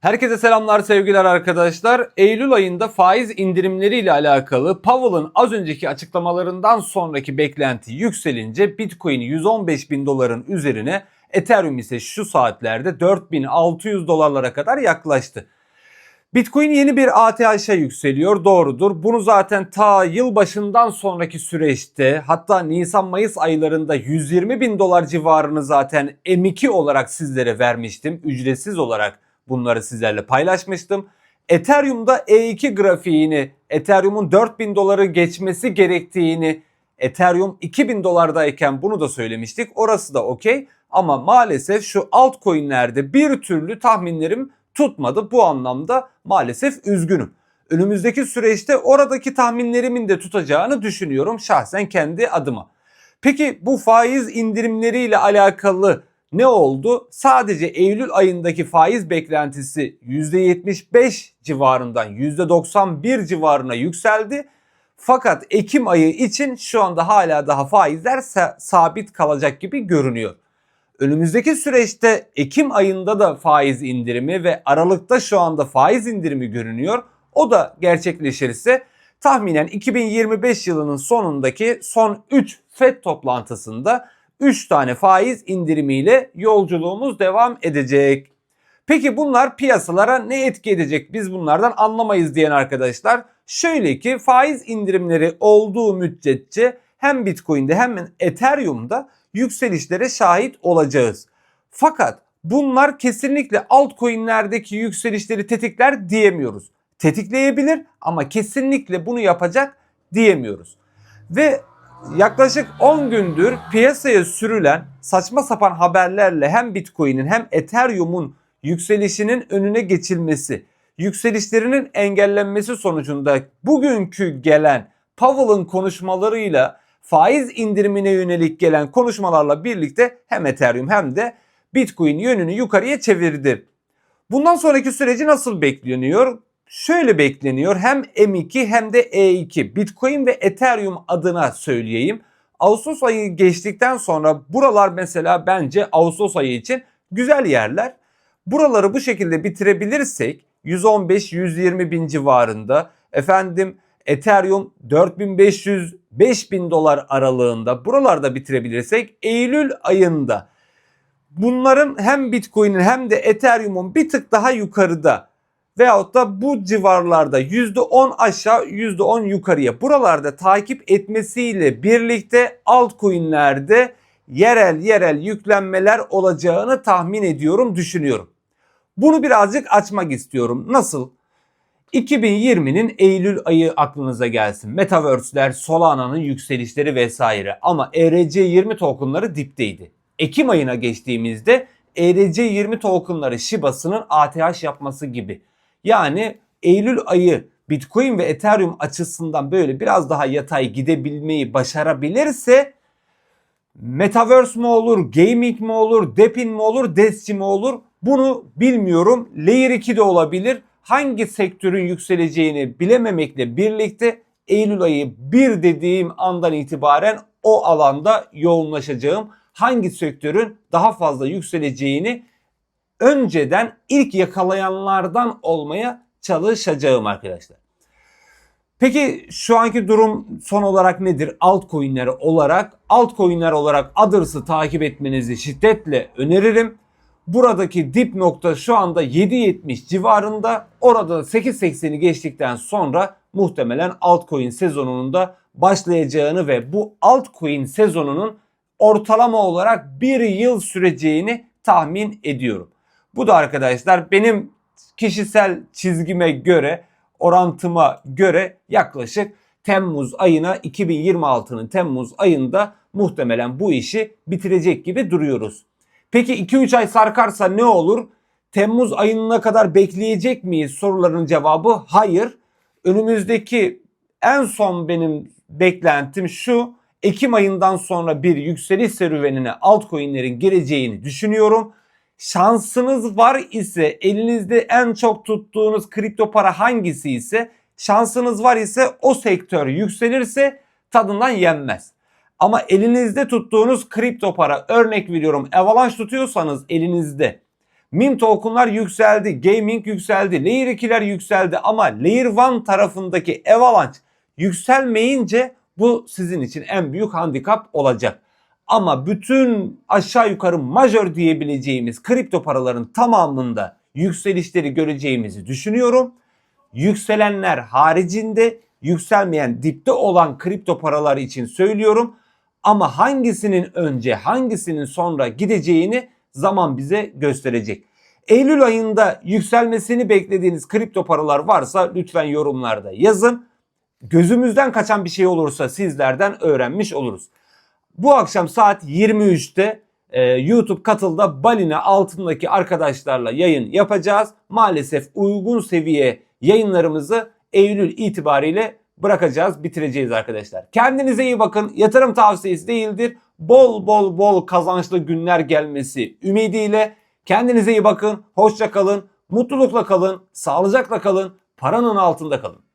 Herkese selamlar sevgiler arkadaşlar. Eylül ayında faiz indirimleriyle alakalı Powell'ın az önceki açıklamalarından sonraki beklenti yükselince Bitcoin 115 bin doların üzerine Ethereum ise şu saatlerde 4600 dolarlara kadar yaklaştı. Bitcoin yeni bir ATH'a yükseliyor doğrudur. Bunu zaten ta yılbaşından sonraki süreçte hatta Nisan-Mayıs aylarında 120 bin dolar civarını zaten M2 olarak sizlere vermiştim. Ücretsiz olarak bunları sizlerle paylaşmıştım. Ethereum'da E2 grafiğini, Ethereum'un 4000 doları geçmesi gerektiğini, Ethereum 2000 dolardayken bunu da söylemiştik. Orası da okey ama maalesef şu altcoin'lerde bir türlü tahminlerim tutmadı. Bu anlamda maalesef üzgünüm. Önümüzdeki süreçte oradaki tahminlerimin de tutacağını düşünüyorum şahsen kendi adıma. Peki bu faiz indirimleriyle alakalı ne oldu? Sadece Eylül ayındaki faiz beklentisi %75 civarından %91 civarına yükseldi. Fakat Ekim ayı için şu anda hala daha faizler sa- sabit kalacak gibi görünüyor. Önümüzdeki süreçte Ekim ayında da faiz indirimi ve Aralık'ta şu anda faiz indirimi görünüyor. O da gerçekleşirse tahminen 2025 yılının sonundaki son 3 FED toplantısında 3 tane faiz indirimiyle yolculuğumuz devam edecek. Peki bunlar piyasalara ne etki edecek? Biz bunlardan anlamayız diyen arkadaşlar. Şöyle ki faiz indirimleri olduğu müddetçe hem Bitcoin'de hem Ethereum'da yükselişlere şahit olacağız. Fakat bunlar kesinlikle altcoin'lerdeki yükselişleri tetikler diyemiyoruz. Tetikleyebilir ama kesinlikle bunu yapacak diyemiyoruz. Ve yaklaşık 10 gündür piyasaya sürülen saçma sapan haberlerle hem Bitcoin'in hem Ethereum'un yükselişinin önüne geçilmesi, yükselişlerinin engellenmesi sonucunda bugünkü gelen Powell'ın konuşmalarıyla faiz indirimine yönelik gelen konuşmalarla birlikte hem Ethereum hem de Bitcoin yönünü yukarıya çevirdi. Bundan sonraki süreci nasıl bekleniyor? Şöyle bekleniyor hem M2 hem de E2 Bitcoin ve Ethereum adına söyleyeyim. Ağustos ayı geçtikten sonra buralar mesela bence Ağustos ayı için güzel yerler. Buraları bu şekilde bitirebilirsek 115-120 bin civarında efendim Ethereum 4500-5000 dolar aralığında buralarda bitirebilirsek Eylül ayında bunların hem Bitcoin'in hem de Ethereum'un bir tık daha yukarıda veyahut da bu civarlarda %10 aşağı %10 yukarıya buralarda takip etmesiyle birlikte altcoin'lerde yerel yerel yüklenmeler olacağını tahmin ediyorum, düşünüyorum. Bunu birazcık açmak istiyorum. Nasıl? 2020'nin Eylül ayı aklınıza gelsin. Metaverse'ler, Solana'nın yükselişleri vesaire ama ERC20 tokenları dipteydi. Ekim ayına geçtiğimizde ERC20 tokenları Shiba'sının ATH yapması gibi. Yani Eylül ayı Bitcoin ve Ethereum açısından böyle biraz daha yatay gidebilmeyi başarabilirse Metaverse mi olur, gaming mi olur, Depin mi olur, Desci mi olur bunu bilmiyorum. Layer 2 de olabilir. Hangi sektörün yükseleceğini bilememekle birlikte Eylül ayı 1 dediğim andan itibaren o alanda yoğunlaşacağım. Hangi sektörün daha fazla yükseleceğini önceden ilk yakalayanlardan olmaya çalışacağım arkadaşlar. Peki şu anki durum son olarak nedir? Altcoin'ler olarak, altcoin'ler olarak Others'ı takip etmenizi şiddetle öneririm. Buradaki dip nokta şu anda 7.70 civarında. Orada 8.80'i geçtikten sonra muhtemelen altcoin sezonunun da başlayacağını ve bu altcoin sezonunun ortalama olarak bir yıl süreceğini tahmin ediyorum. Bu da arkadaşlar benim kişisel çizgime göre, orantıma göre yaklaşık Temmuz ayına 2026'nın Temmuz ayında muhtemelen bu işi bitirecek gibi duruyoruz. Peki 2-3 ay sarkarsa ne olur? Temmuz ayına kadar bekleyecek miyiz? Soruların cevabı hayır. Önümüzdeki en son benim beklentim şu. Ekim ayından sonra bir yükseliş serüvenine altcoin'lerin gireceğini düşünüyorum. Şansınız var ise elinizde en çok tuttuğunuz kripto para hangisi ise şansınız var ise o sektör yükselirse tadından yenmez. Ama elinizde tuttuğunuz kripto para örnek veriyorum Avalanche tutuyorsanız elinizde Meme tokenlar yükseldi, gaming yükseldi, layer 2'ler yükseldi ama layer 1 tarafındaki avalanche yükselmeyince bu sizin için en büyük handikap olacak. Ama bütün aşağı yukarı majör diyebileceğimiz kripto paraların tamamında yükselişleri göreceğimizi düşünüyorum. Yükselenler haricinde yükselmeyen dipte olan kripto paralar için söylüyorum. Ama hangisinin önce hangisinin sonra gideceğini zaman bize gösterecek. Eylül ayında yükselmesini beklediğiniz kripto paralar varsa lütfen yorumlarda yazın. Gözümüzden kaçan bir şey olursa sizlerden öğrenmiş oluruz. Bu akşam saat 23'te e, YouTube katılda balina altındaki arkadaşlarla yayın yapacağız. Maalesef uygun seviye yayınlarımızı Eylül itibariyle bırakacağız, bitireceğiz arkadaşlar. Kendinize iyi bakın. Yatırım tavsiyesi değildir. Bol bol bol kazançlı günler gelmesi ümidiyle kendinize iyi bakın. Hoşça kalın. Mutlulukla kalın. Sağlıcakla kalın. Paranın altında kalın.